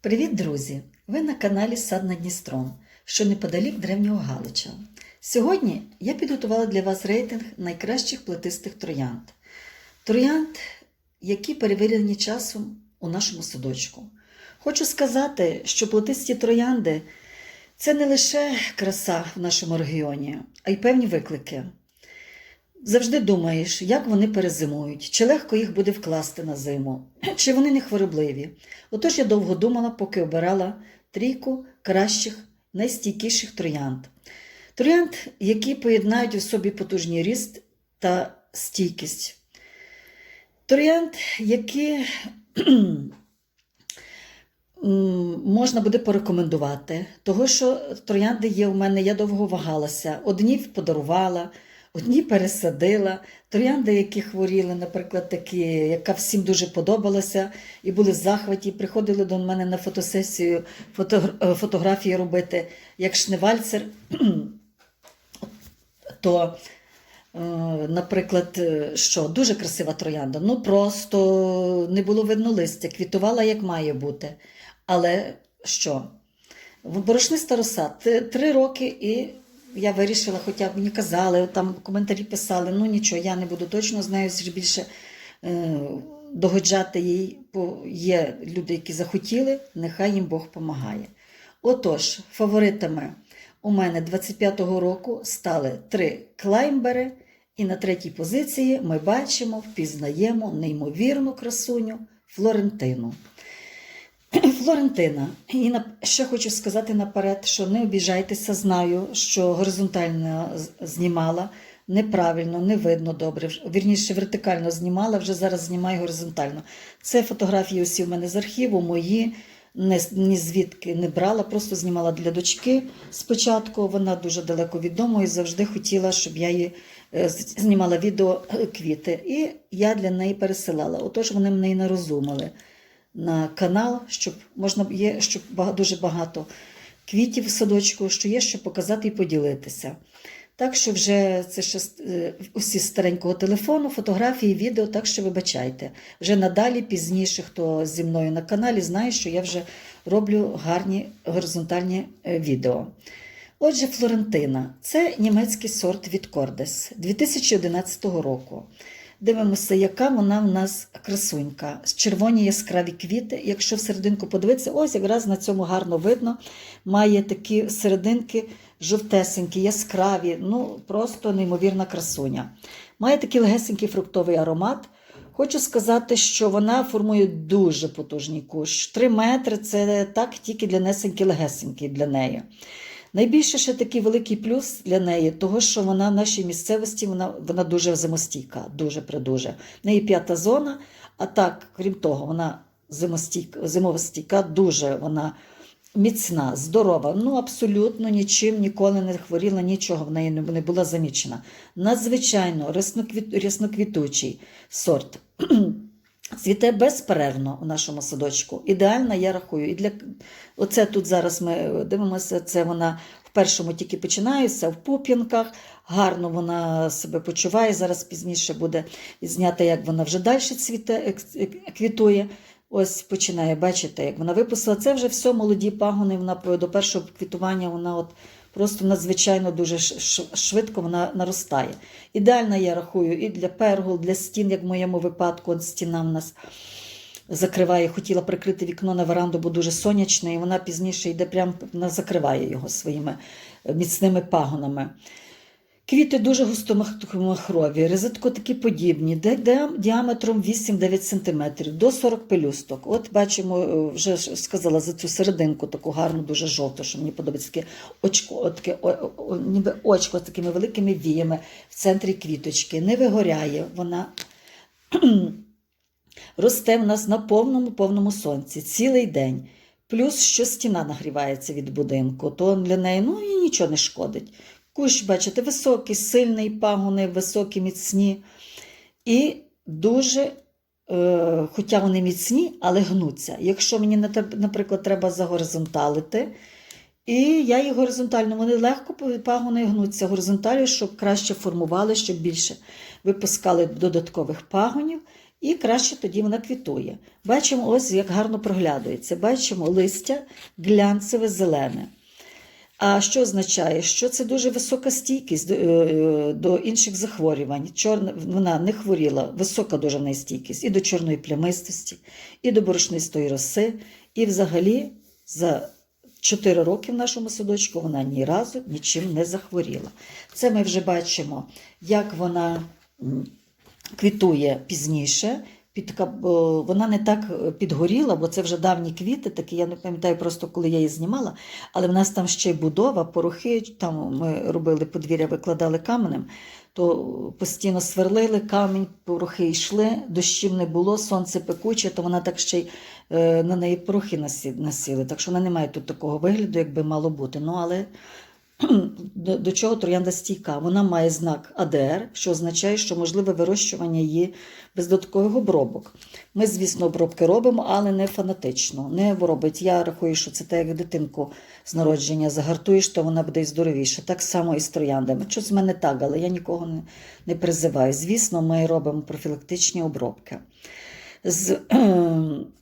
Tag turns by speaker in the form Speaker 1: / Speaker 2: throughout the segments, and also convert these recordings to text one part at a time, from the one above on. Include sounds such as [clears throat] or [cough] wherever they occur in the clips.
Speaker 1: Привіт, друзі! Ви на каналі Сад над Дністром, що неподалік древнього Галича. Сьогодні я підготувала для вас рейтинг найкращих плетистих троянд. Троянд, які перевірені часом у нашому садочку. Хочу сказати, що плетисті троянди це не лише краса в нашому регіоні, а й певні виклики. Завжди думаєш, як вони перезимують, чи легко їх буде вкласти на зиму, [clears throat] чи вони не хворобливі. Отож я довго думала, поки обирала трійку кращих, найстійкіших троянд. Троянд, які поєднають у собі потужний ріст та стійкість. Троянд, які [clears throat] можна буде порекомендувати, того що троянди є у мене, я довго вагалася. Одні подарувала, одні пересадила. Троянди, які хворіли, наприклад, такі, яка всім дуже подобалася, і були в захваті, приходили до мене на фотосесію фото, е, фотографії робити, як шневальцер, [clears throat] то. Е, Наприклад, е, що дуже красива троянда. Ну просто не було видно листя, квітувала як має бути. Але що? Борошниста роса Т- три роки, і я вирішила, хоча б мені казали, там коментарі писали, ну нічого, я не буду точно з нею більше е, догоджати їй, бо є люди, які захотіли, нехай їм Бог помагає. Отож, фаворитами у мене 25-го року стали три клаймбери, і на третій позиції ми бачимо, впізнаємо неймовірну красуню Флорентину. [clears throat] Флорентина. І ще хочу сказати наперед, що не обіжайтеся, знаю, що горизонтально знімала, неправильно, не видно добре. Вірніше, вертикально знімала, вже зараз знімаю горизонтально. Це фотографії усі в мене з архіву, мої, не, ні звідки не брала, просто знімала для дочки спочатку. Вона дуже далеко від дому і завжди хотіла, щоб я її е, знімала відео е, квіти. І я для неї пересилала. Отож вони мене і не розуміли на канал, щоб можна є, щоб дуже багато квітів в садочку, що є, що показати і поділитися. Так що вже це ще е, усі старенького телефону, фотографії, відео, так що вибачайте. Вже надалі, пізніше, хто зі мною на каналі, знає, що я вже роблю гарні горизонтальні е, відео. Отже, Флорентина це німецький сорт від Кордес 2011 року. Дивимося, яка вона в нас красунька. З Червоні яскраві квіти. Якщо в серединку подивитися, ось якраз на цьому гарно видно. Має такі серединки жовтесенькі, яскраві, ну просто неймовірна красуня. Має такий легесенький фруктовий аромат. Хочу сказати, що вона формує дуже потужний кущ. Три метри це так тільки для несеньки легесенький для неї. Найбільше ще такий великий плюс для неї, того, що вона в нашій місцевості вона, вона дуже зимостійка, дуже придуже. В неї п'ята зона, а так, крім того, вона зимостійка, зимовостійка, дуже вона міцна, здорова. Ну, абсолютно нічим ніколи не хворіла, нічого в неї не була замічена. Надзвичайно рясноквіт, рясноквітучий сорт. [clears throat] Цвіте безперервно у нашому садочку. Ідеальна, я рахую. І для... Оце тут зараз ми дивимося, це вона в першому тільки починається, в пуп'янках. Гарно вона себе почуває. Зараз пізніше буде знято, як вона вже далі цвіте, квітує. Ось починає, бачите, як вона випустила. Це вже все молоді пагони. Вона до першого квітування вона от просто надзвичайно дуже швидко вона наростає. Ідеальна, я рахую, і для пергол, для стін, як в моєму випадку, от стіна в нас закриває, хотіла прикрити вікно на веранду, бо дуже сонячне, і вона пізніше йде прямо вона закриває його своїми е, міцними пагонами. Квіти дуже густомахрові, розетко такі подібні, де, діаметром 8-9 см, до 40 пелюсток. От бачимо, е, вже сказала за цю серединку, таку гарну, дуже жовту, що мені подобається таке очко, таке, о, о, ніби очко з такими великими віями в центрі квіточки. Не вигоряє, вона [clears throat] росте в нас на повному повному сонці цілий день. Плюс що стіна нагрівається від будинку, то для неї ну, і нічого не шкодить. Кущ, бачите, високий, сильний пагони, високі, міцні. І дуже, е, хоча вони міцні, але гнуться. Якщо мені, наприклад, треба загоризонталити, і я їх горизонтально, вони легко пагони гнуться горизонталі, щоб краще формували, щоб більше випускали додаткових пагонів. І краще тоді вона квітує. Бачимо, ось як гарно проглядується. Бачимо листя глянцеве зелене. А що означає? Що це дуже висока стійкість до, е, до інших захворювань. Чорна, вона не хворіла, висока дуже в стійкість і до чорної плямистості, і до борошнистої роси. І взагалі за 4 роки в нашому садочку вона ні разу нічим не захворіла. Це ми вже бачимо, як вона квітує пізніше. Під, вона не так е, підгоріла, бо це вже давні квіти, такі я не пам'ятаю просто, коли я її знімала. Але в нас там ще й будова, порохи. Там ми робили подвір'я, викладали каменем, то постійно сверлили камінь, порохи йшли, дощів не було, сонце пекуче, то вона так ще й е, на неї порохи насіли. Так що вона не має тут такого вигляду, як би мало бути. Ну, але [clears throat] до, чого троянда стійка? Вона має знак АДР, що означає, що можливе вирощування її без додаткових обробок. Ми, звісно, обробки робимо, але не фанатично. Не робить. Я рахую, що це так, як дитинку з народження загартуєш, то вона буде і здоровіша. Так само і з трояндами. Що з мене так, але я нікого не, не призиваю. Звісно, ми робимо профілактичні обробки. З, [clears throat]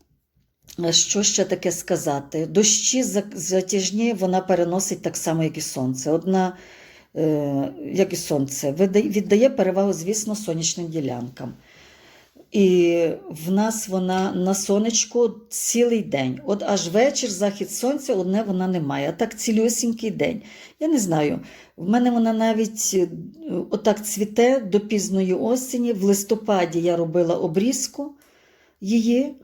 Speaker 1: що ще таке сказати? Дощі затяжні вона переносить так само, як і сонце. Одна, е, як і сонце, віддає перевагу, звісно, сонячним ділянкам. І в нас вона на сонечку цілий день. От аж вечір, захід сонця, одне вона не має. А так цілюсінький день. Я не знаю. В мене вона навіть е, отак цвіте до пізної осені. В листопаді я робила обрізку її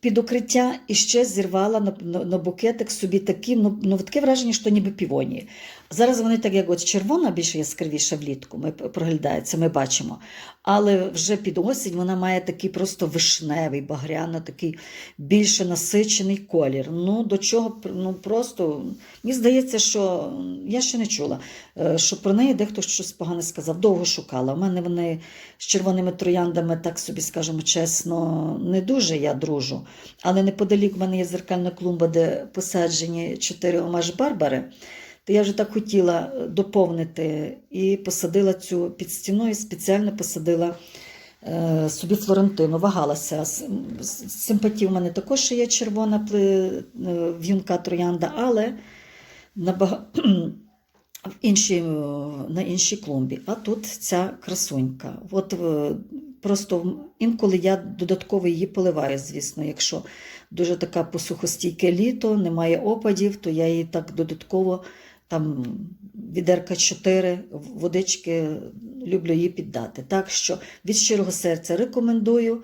Speaker 1: під укриття і ще зірвала на, на, на букетик собі такі, ну, ну таке враження, що ніби півонії. Зараз вони так, як от червона, більш яскравіша влітку, ми проглядається, ми бачимо. Але вже під осінь вона має такий просто вишневий, багряно, такий більше насичений колір. Ну, до чого ну, просто мені здається, що я ще не чула, е, що про неї дехто щось погане сказав. Довго шукала. У мене вони з червоними трояндами, так собі скажемо чесно, не дуже я дружу. Але неподалік в мене є зеркальна клумба, де посаджені чотири омаж барбари. Я вже так хотіла доповнити і посадила цю під стіною, спеціально посадила е, собі Флорентину, вагалася. С- с- Симпатії в мене також є червона е, в'юнка троянда, але набага... [clears throat] в іншій, е, на іншій клумбі. А тут ця красунька. От е, просто інколи я додатково її поливаю, звісно, якщо дуже така посухостійке літо, немає опадів, то я її так додатково там відерка 4 водички люблю її піддати. Так що від щирого серця рекомендую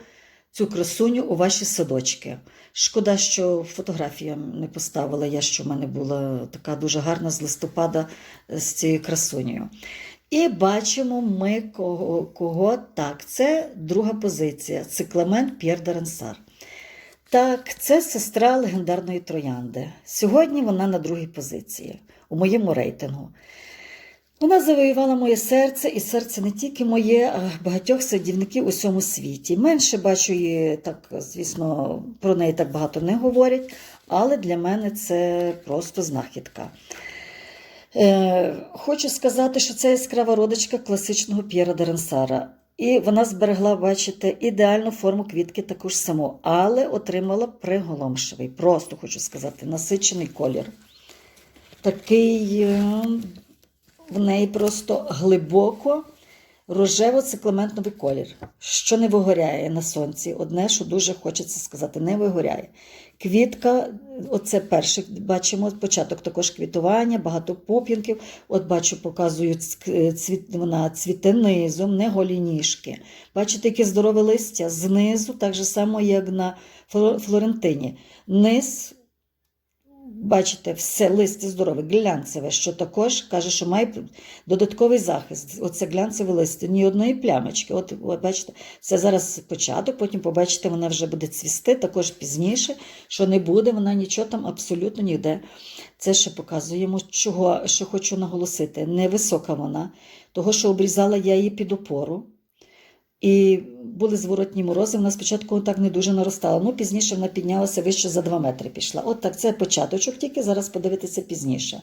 Speaker 1: цю красуню у ваші садочки. Шкода, що фотографія не поставила я, що в мене була така дуже гарна з листопада е, з цією красунею. І бачимо ми кого, кого так. Це друга позиція. Це Клемент П'єр Дарансар. Так, це сестра легендарної троянди. Сьогодні вона на другій позиції у моєму рейтингу. Вона завоювала моє серце, і серце не тільки моє, а багатьох садівників у всьому світі. Менше бачу її, так, звісно, про неї так багато не говорять, але для мене це просто знахідка. Е, хочу сказати, що це яскрава родичка класичного П'єра Деренсара. І вона зберегла, бачите, ідеальну форму квітки таку ж саму, але отримала приголомшивий, просто хочу сказати, насичений колір. Такий е, в неї просто глибоко рожево-циклементновий колір, що не вигоряє на сонці. Одне, що дуже хочеться сказати, не вигоряє. Квітка, оце перший, бачимо початок також квітування, багато пуп'янків. От бачу, показую цк- цвіт, вона цвіте низом, не голі ніжки. Бачите, яке здорове листя знизу, так же само, як на Фло- Флорентині. Низ Бачите, все листя здорове, глянцеве, що також каже, що має додатковий захист. Оце глянцеве листя, ні одної плямочки. От, от бачите, це зараз початок, потім побачите, вона вже буде цвісти, також пізніше, що не буде, вона нічого там абсолютно ніде. Це ще показуємо, чого, що хочу наголосити. Невисока вона, того, що обрізала я її під опору. І були зворотні морози. Вона спочатку так не дуже наростала. Ну, пізніше вона піднялася вище за 2 метри пішла. От так, це початочок, тільки зараз подивитися пізніше.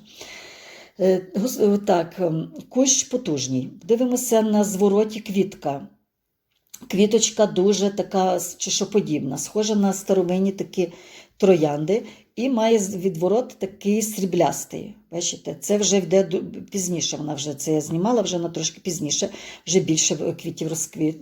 Speaker 1: Е, е, Так, ем, кущ потужний. Дивимося на звороті квітка. Квіточка дуже така чешоподібна, схожа на старовинні такі троянди, і має відворот такий сріблястий. Бачите, це вже йде пізніше. Вона вже це я знімала, вже на трошки пізніше, вже більше квітів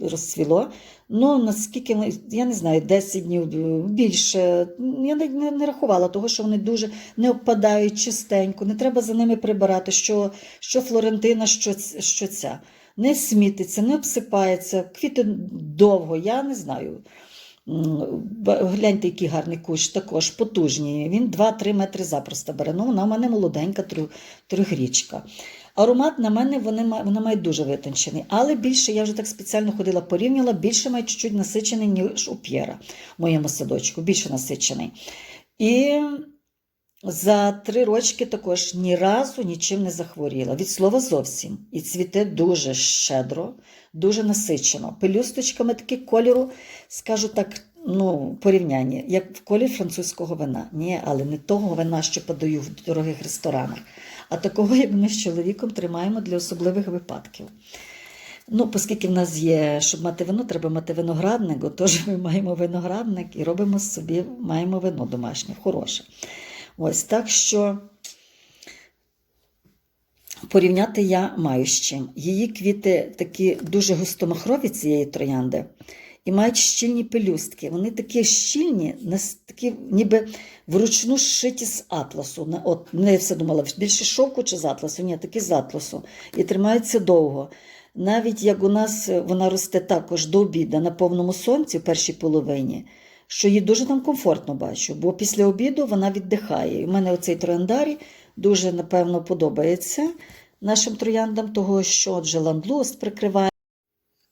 Speaker 1: розцвіло. Ну, наскільки я не знаю, 10 днів е, більше. Я не, не, не рахувала того, що вони дуже не обпадають чистенько, не треба за ними прибирати, що, що Флорентина, що, що ця. Не смітиться, не обсипається, квіти довго, я не знаю. Гляньте, який гарний кущ, також потужній. Він 2-3 метри запросто бере. Ну, вона в мене молоденька, трьох- трьохрічка. Аромат на мене вони, вона має дуже витончений, але більше, я вже так спеціально ходила, порівняла, більше має чуть-чуть насичений, ніж у П'єра в моєму садочку, більше насичений. І за три рочки також ні разу нічим не захворіла. Від слова зовсім. І цвіте дуже щедро, дуже насичено. Пелюсточками такі кольору, скажу так, ну, порівняння, як в колір французького вина. Ні, але не того вина, що подаю в дорогих ресторанах, а такого, як ми з чоловіком тримаємо для особливих випадків. Ну, оскільки в нас є, щоб мати вино, треба мати виноградник, отож ми маємо виноградник і робимо собі, маємо вино домашнє, хороше. Ось так що порівняти я маю з чим. Її квіти такі дуже густомахрові цієї троянди і мають щільні пелюстки. Вони такі щільні, такі ніби вручну зшиті з атласу. От, не все думала, більше шовку чи з атласу? Ні, такі з атласу. І тримаються довго. Навіть як у нас вона росте також до обіду на повному сонці в першій половині, що їй дуже там комфортно бачу, бо після обіду вона віддихає. І в мене оцей трояндарій дуже, напевно, подобається нашим трояндам, того, що отже ландлуст прикриває.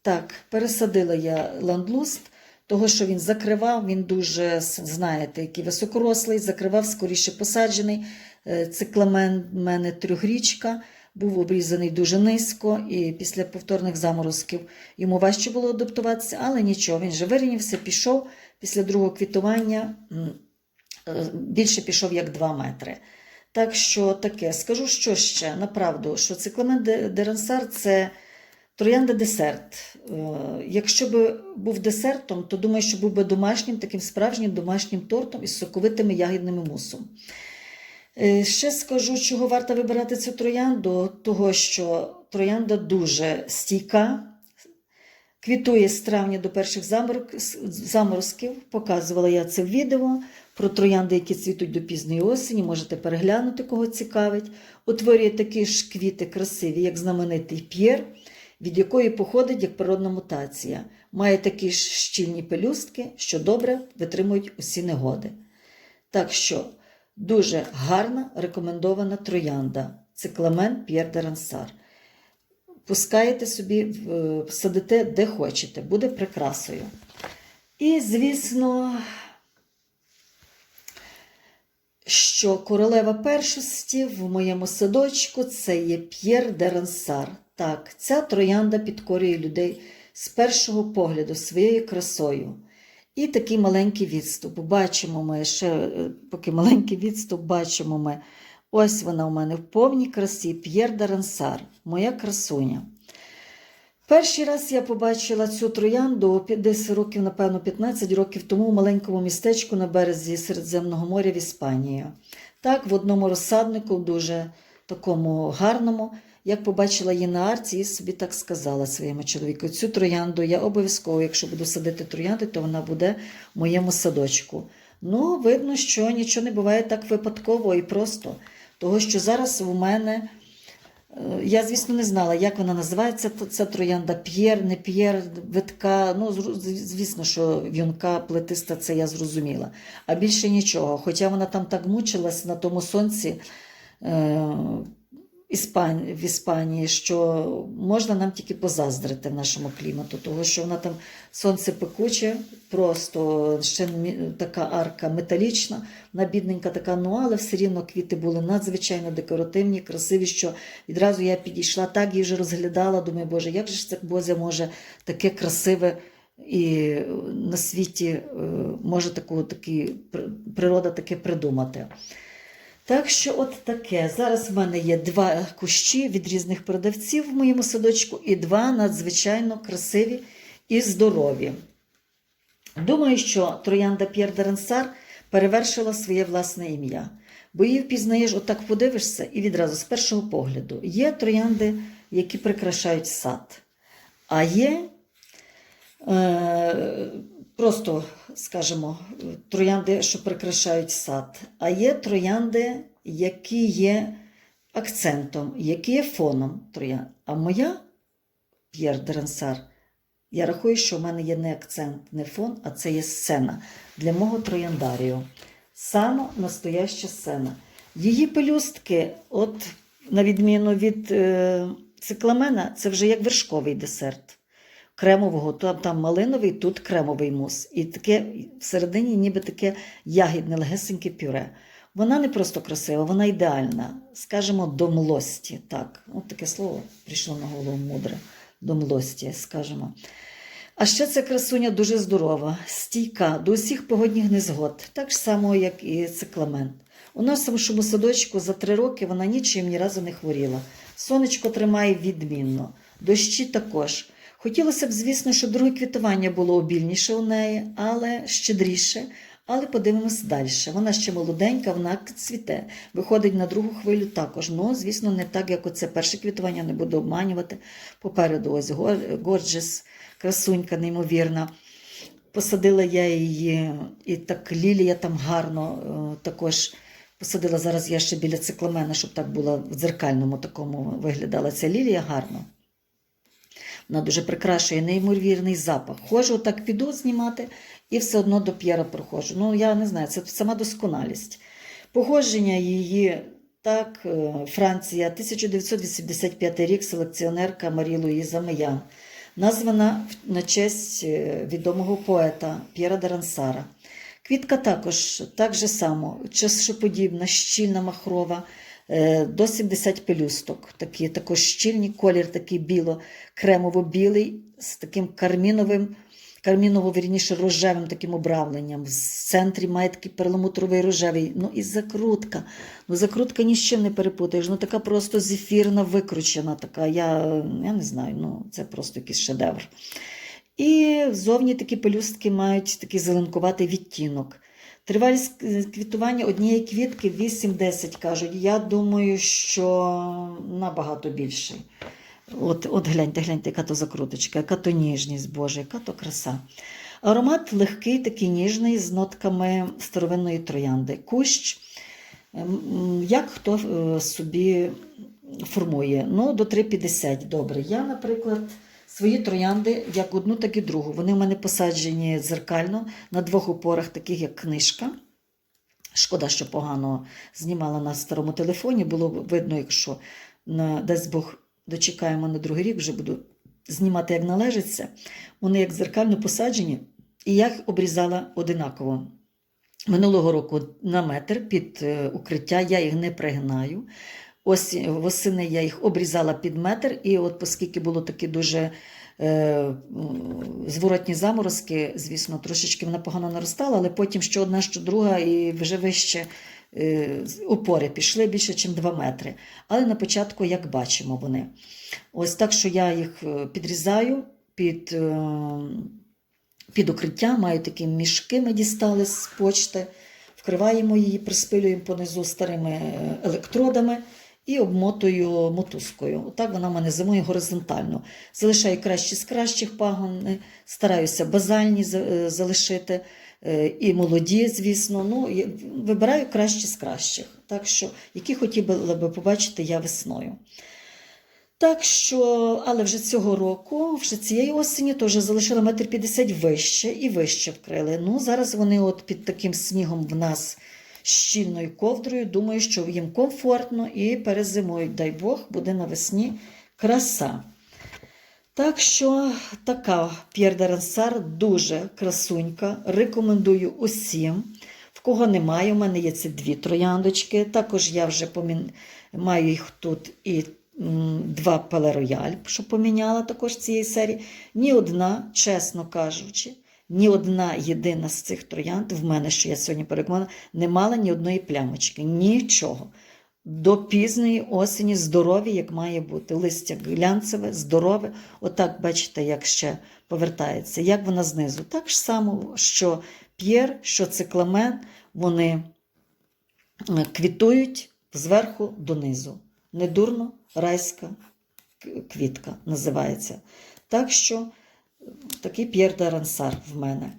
Speaker 1: Так, пересадила я ландлуст, того, що він закривав, він дуже, знаєте, який високорослий, закривав скоріше посаджений. Е, Цикламен мене трьохрічка, був обрізаний дуже низько, і після повторних заморозків йому важче було адаптуватися, але нічого, він же вирівнявся, пішов після другого квітування, е, більше пішов як 2 метри. Так що таке, скажу, що ще направду, що цикламен дерансар це троянда десерт. Е, Якщо б був десертом, то думаю, що був би домашнім, таким справжнім домашнім тортом із соковитими ягідними мусом. Е, Ще скажу, чого варто вибирати цю троянду, того, що троянда дуже стійка, квітує з травня до перших заморозків. Показувала я це в відео про троянди, які цвітуть до пізньої осені. Можете переглянути, кого цікавить. Утворює такі ж квіти красиві, як знаменитий п'єр, від якої походить як природна мутація. Має такі ж щільні пелюстки, що добре витримують усі негоди. Так що дуже гарна рекомендована троянда. Цикламен П'єр де Рансар. Пускаєте собі, в- садите де хочете, буде прикрасою. І, звісно, що королева першостів в моєму садочку це є П'єр де Рансар. Так, ця троянда підкорює людей з першого погляду своєю красою. І такий маленький відступ. Бачимо ми ще, е, поки маленький відступ, бачимо ми. Ось вона у мене в повній красі П'єр де Рансар, моя красуня. Перший раз я побачила цю троянду десь років, напевно, 15 років тому в маленькому містечку на березі Середземного моря в Іспанії. Так, в одному розсаднику, дуже такому гарному. Як побачила її на арці, і собі так сказала своєму чоловіку. Цю троянду я обов'язково, якщо буду садити троянди, то вона буде в моєму садочку. Ну, видно, що нічого не буває так випадково і просто. Того, що зараз у мене Е, Я, звісно, не знала, як вона називається. Це троянда П'єр, не П'єр, витка. Ну, звісно, що в'юнка плетиста, це я зрозуміла. А більше нічого. Хоча вона там так мучилась на тому сонці е. В Іспанії, що можна нам тільки позаздрити нашому клімату, тому що вона там сонце пекуче, просто ще така арка металічна, вона бідненька така, ну але все рівно квіти були надзвичайно декоративні, красиві, що відразу я підійшла, так її вже розглядала, думаю, боже, як же ж це Бозя може таке красиве і на світі е, може таку, такі, природа таке придумати. Так що, от таке. Зараз в мене є два кущі від різних продавців в моєму садочку і два надзвичайно красиві і здорові. Думаю, що троянда П'єр де перевершила своє власне ім'я. Бо її впізнаєш, отак подивишся, і відразу з першого погляду. Є троянди, які прикрашають сад, а є е, просто, скажімо, троянди, що прикрашають сад, а є троянди, які є акцентом, які є фоном троянд. А моя П'єр де Рансар, я рахую, що в мене є не акцент, не фон, а це є сцена для мого трояндарію. Саме настояща сцена. Її пелюстки, от на відміну від е, цикламена, це вже як вершковий десерт. Кремового, там, там малиновий, тут кремовий мус. І таке всередині ніби таке ягідне, легесеньке пюре. Вона не просто красива, вона ідеальна, скажімо, до млості. Так, от таке слово прийшло на голову мудре. До млості, скажімо. А ще ця красуня дуже здорова, стійка до усіх погодних незгод, так само, як і цикламент. У нашому садочку за три роки вона нічим ні разу не хворіла. Сонечко тримає відмінно, дощі також. Хотілося б, звісно, щоб друге квітування було обільніше у неї, але щедріше. Але подивимось далі. Вона ще молоденька, вона цвіте. Виходить на другу хвилю також. Ну, звісно, не так, як оце перше квітування, не буду обманювати. Попереду ось Горджес, красунька, неймовірна. Посадила я її, і так лілія там гарно е, також посадила. Зараз я ще біля цикламена, щоб так було в дзеркальному такому виглядала ця лілія гарно. Вона дуже прикрашує неймовірний запах. Хожу, отак піду знімати і все одно до П'єра проходжу. Ну, я не знаю, це сама досконалість. Походження її, так, е, Франція, 1985 рік, селекціонерка Марі Луїза Меян, названа на честь е, відомого поета П'єра де Рансара. Квітка також так же само, чашоподібна, щільна махрова, до 70 пелюсток. Такі, також щільні, колір такий біло, кремово-білий, з таким карміновим, карміново вірніше рожевим таким обравленням. В центрі має такий перламутровий рожевий. Ну і закрутка. Ну, закрутка ні з чим не перепутаєш. Ну така просто зефірна, викручена. така. Я, я не знаю, ну це просто якийсь шедевр. І зовні такі пелюстки мають такий зеленкуватий відтінок. Тривалість квітування однієї квітки 8-10 кажуть. Я думаю, що набагато більший. От, от гляньте, гляньте, яка то закруточка, яка то ніжність, Боже, яка то краса. Аромат легкий, такий ніжний, з нотками старовинної троянди. Кущ, ем, як хто е, собі формує? Ну, до 3,50 добре. Я, наприклад. Свої троянди як одну, так і другу. Вони в мене посаджені дзеркально на двох опорах, таких як книжка. Шкода, що погано знімала на старому телефоні. Було видно, якщо на, десь Бог дочекаємо на другий рік, вже буду знімати як належиться. Вони як дзеркально посаджені, і я їх обрізала одинаково. Минулого року на метр під е, укриття я їх не пригинаю. Ось восени я їх обрізала під метр, і от оскільки було такі дуже е, зворотні заморозки, звісно, трошечки вона погано наростала, але потім що одна, що друга, і вже вище е, опори пішли більше, ніж 2 метри. Але на початку, як бачимо, вони. Ось так, що я їх підрізаю під, е, під укриття, маю такі мішки, ми дістали з почти, вкриваємо її, приспилюємо понизу старими електродами і обмотую мотузкою. Отак вона в мене зимує горизонтально. Залишаю кращі з кращих пагони, стараюся базальні е, залишити. е, І молоді, звісно, ну, вибираю кращі з кращих, так що, які хотіла би побачити я весною. Так що, але вже цього року, вже цієї осені, то вже залишила метр п'ятдесят вище і вище вкрили. Ну, зараз вони от під таким снігом в нас щільною ковдрою. Думаю, що їм комфортно і перезимують. Дай Бог, буде навесні краса. Так що така П'єр де дуже красунька. Рекомендую усім. В кого немає, у мене є ці дві трояндочки. Також я вже помін... маю їх тут і два палерояль, що поміняла також цієї серії. Ні одна, чесно кажучи, ні одна єдина з цих троянд в мене, що я сьогодні переконана, не мала ні одної плямочки. Нічого. до пізньої осені здорові, як має бути. Листя глянцеве, здорове. Отак, бачите, як ще повертається. Як вона знизу? Так ж само, що п'єр, що цикламен, вони е, квітують зверху донизу. Недурно райська квітка називається. Так що такий П'єр де Рансар в мене.